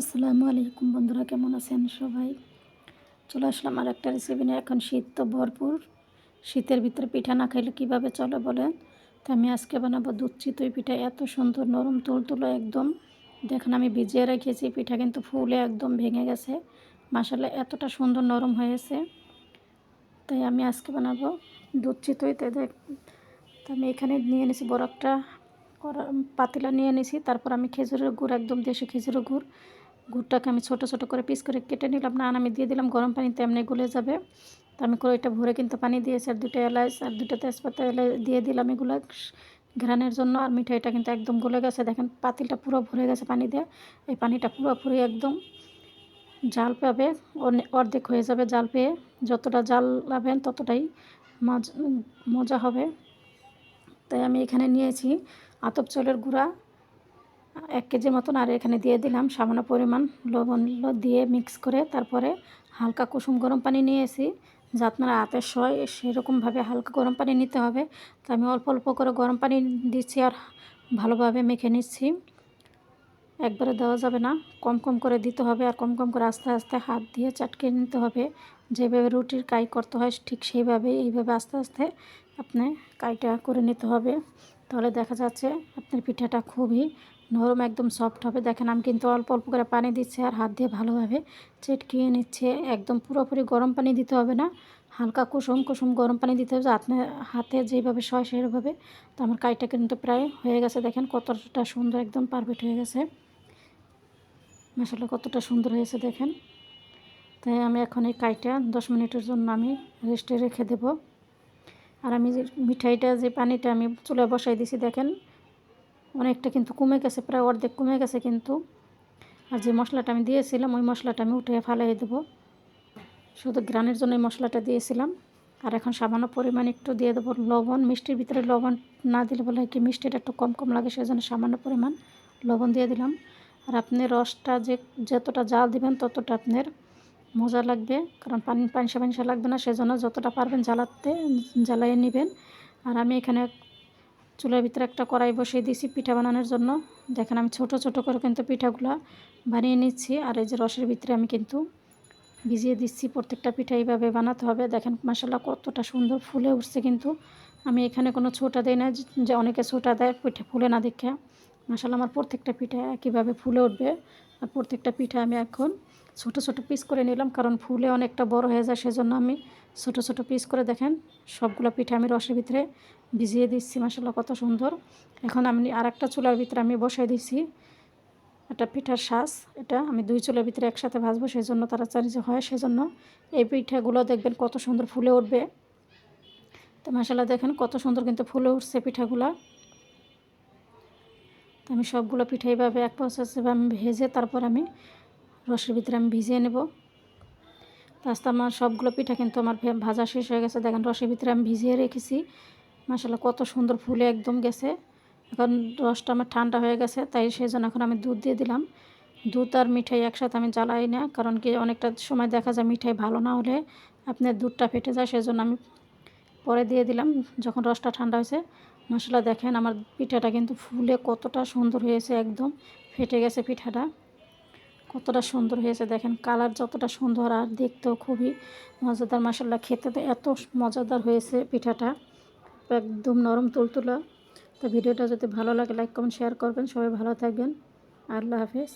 আসসালামু আলাইকুম বন্ধুরা, কেমন আছেন সবাই? চলে আসলাম আর একটা রেসিপি নিয়ে। এখন শীত তো ভরপুর। শীতের ভিতরে পিঠা না খাইলে কীভাবে চলে বলেন? তো আমি আজকে বানাবো দুধ চিতই পিঠা। এত সুন্দর, নরম, তুলতুলো একদম। দেখেন আমি ভিজিয়ে রেখেছি, পিঠা কিন্তু ফুলে একদম ভেঙে গেছে। মাসালে এতটা সুন্দর নরম হয়েছে। তাই আমি আজকে বানাবো দুধ চিতই তাই দেখ আমি এখানে নিয়ে নিয়েছি বড় একটা পাতিলা নিয়ে নিয়েছি তারপর আমি খেজুরের গুড়, একদম দেশি খেজুরের গুড়। গুড়টাকে আমি ছোট ছোট করে পিস করে কেটে নিলাম। না আমি দিয়ে দিলাম, গরম পানিতে এমনি গলে যাবে। তো আমি করে এটা ভরে কিন্তু পানি দিয়েছি আর দুটো এলাচ আর দুটো তেজপাতা এলাচ দিয়ে দিলাম এগুলো ঘ্রানের জন্য। আর মিঠাইটা কিন্তু একদম গলে গেছে। দেখেন পাতিলটা পুরো ভরে গেছে পানি দিয়ে। এই পানিটা পুরোপুরি একদম জাল পাবে অর্ধেক হয়ে যাবে জাল পেয়ে। যতটা জাল লাভেন ততটাই মজা হবে। তাই আমি এখানে নিয়েছি আতপ চলের গুঁড়া। এক কেজি মতন আর এখানে দিয়ে দিলাম সামান্য পরিমাণ লবণ দিয়ে মিক্স করে তারপরে হালকা কুসুম গরম পানি নিয়েছি। যা আপনারা হাতের সয় সেরকমভাবে হালকা গরম পানি নিতে হবে। তো আমি অল্প অল্প করে গরম পানি দিচ্ছি আর ভালোভাবে মেখে নিচ্ছি। একবারে দেওয়া যাবে না। কম কম করে দিতে হবে আর কম কম করে আস্তে আস্তে হাত দিয়ে চাটকে নিতে হবে। যেভাবে রুটির কাই করতে হয় ঠিক সেইভাবে এইভাবে আস্তে আস্তে আপনি কাইটা করে নিতে হবে। তাহলে দেখা যাচ্ছে আপনার পিঠাটা খুবই নরম একদম সফট হবে। দেখেন আমি কিন্তু অল্প অল্প করে পানি দিচ্ছি আর হাত দিয়ে ভালোভাবে চেটকিয়ে নিচ্ছে। একদম পুরোপুরি গরম পানি দিতে হবে না। হালকা কুসুম কুসুম গরম পানি দিতে হবে। আপনার হাতে যেভাবে সয় সেভাবে। তো আমার কাইটা কিন্তু প্রায় হয়ে গেছে। দেখেন কতটা সুন্দর, একদম পারফেক্ট হয়ে গেছে। মশলা কতটা সুন্দর হয়েছে দেখেন। তাই আমি এখন এই কাইটা দশ মিনিটের জন্য আমি রেস্টে রেখে দেব। আর আমি যে মিঠাইটা, যে পানিটা আমি চুলায় বসাই দিছি, দেখেন অনেকটা কিন্তু কমে গেছে, প্রায় অর্ধেক কমে গেছে কিন্তু। আর যে মশলাটা আমি দিয়েছিলাম, ওই মশলাটা আমি উঠে ফালাই দেবো। শুধু গ্রানের জন্য এই মশলাটা দিয়েছিলাম। আর এখন সামান্য পরিমাণ একটু দিয়ে দেবো লবণ। মিষ্টির ভিতরে লবণ না দিলে বলে কি মিষ্টিটা একটু কম কম লাগে সেই জন্য সামান্য পরিমাণ লবণ দিয়ে দিলাম। আর আপনি রসটা যে যতটা জাল দিবেন ততটা আপনার মজা লাগবে, কারণ পানি পানিসা পানিসা লাগবে না, সেজন্য যতটা পারবেন জ্বালাতে, জ্বালাইয়ে নেবেন। আর আমি এখানে চুলার ভিতরে একটা কড়াই বসিয়ে দিয়েছি পিঠা বানানোর জন্য। দেখেন আমি ছোট ছোট করে কিন্তু পিঠাগুলো বানিয়ে নিচ্ছি। আর এই যে রসের ভিতরে আমি কিন্তু ভিজিয়ে দিচ্ছি প্রত্যেকটা পিঠা এইভাবে বানাতে হবে। দেখেন মশালা কতটা সুন্দর ফুলে উঠছে কিন্তু। আমি এখানে কোনো ছোটা দিই না, যে অনেকে ছোটা দেয়, পিঠে ফুলে না দেখে। মশালা আমার প্রত্যেকটা পিঠা কীভাবে ফুলে উঠবে। আর প্রত্যেকটা পিঠা আমি এখন ছোট ছোট পিস করে নিলাম, কারণ ফুলে অনেকটা বড় হয়ে যায়, সেজন্য আমি ছোট ছোট পিস করে দেখেন, সবগুলো পিঠা আমি রসের ভিতরে ভিজিয়ে দিচ্ছি মশলা কত সুন্দর। এখন আমি আর একটা চুলার ভিতরে আমি বসাই দিচ্ছি একটা পিঠার শ্বাস এটা আমি দুই চুলার ভিতরে একসাথে ভাজবো সেই জন্য তাড়াতাড়ি যে হয়, সেজন্য এই পিঠাগুলো দেখবেন কত সুন্দর ফুলে উঠবে। তো মশলা দেখেন কত সুন্দর কিন্তু ফুলে উঠছে পিঠাগুলা। তো আমি সবগুলো পিঠা এইভাবে এক প্রসেসে আমি ভেজে তারপর আমি রসের ভিতরে আমি ভিজিয়ে নেব। আস্তে আমার সবগুলো পিঠা কিন্তু আমার ভাজা শেষ হয়ে গেছে। দেখেন রসের ভিতরে আমি ভিজিয়ে রেখেছি। মশলা কত সুন্দর ফুলে একদম গেছে। এখন রসটা আমার ঠান্ডা হয়ে গেছে, তাই সেই জন্য এখন আমি দুধ দিয়ে দিলাম। দুধ আর মিঠাই একসাথে আমি জ্বালাই না, কারণ কি অনেকটা সময় দেখা যায় মিঠাই ভালো না হলে আপনার দুধটা ফেটে যায় সেই জন্য আমি পরে দিয়ে দিলাম। যখন রসটা ঠান্ডা হয়েছে মশলা দেখেন আমার পিঠাটা কিন্তু ফুলে কতটা সুন্দর হয়েছে একদম। ফেটে গেছে পিঠাটা। কতটা সুন্দর হয়েছে দেখেন, কালার যতটা সুন্দর আর দেখতেও খুবই মজাদার। মশলা খেতে তো এত মজাদার হয়েছে পিঠাটা। একদম নরম তুলতুলা। তো ভিডিওটা যদি ভালো লাগে লাইক কমেন্ট শেয়ার করবেন। সবাই ভালো থাকবেন। আল্লাহ হাফেজ।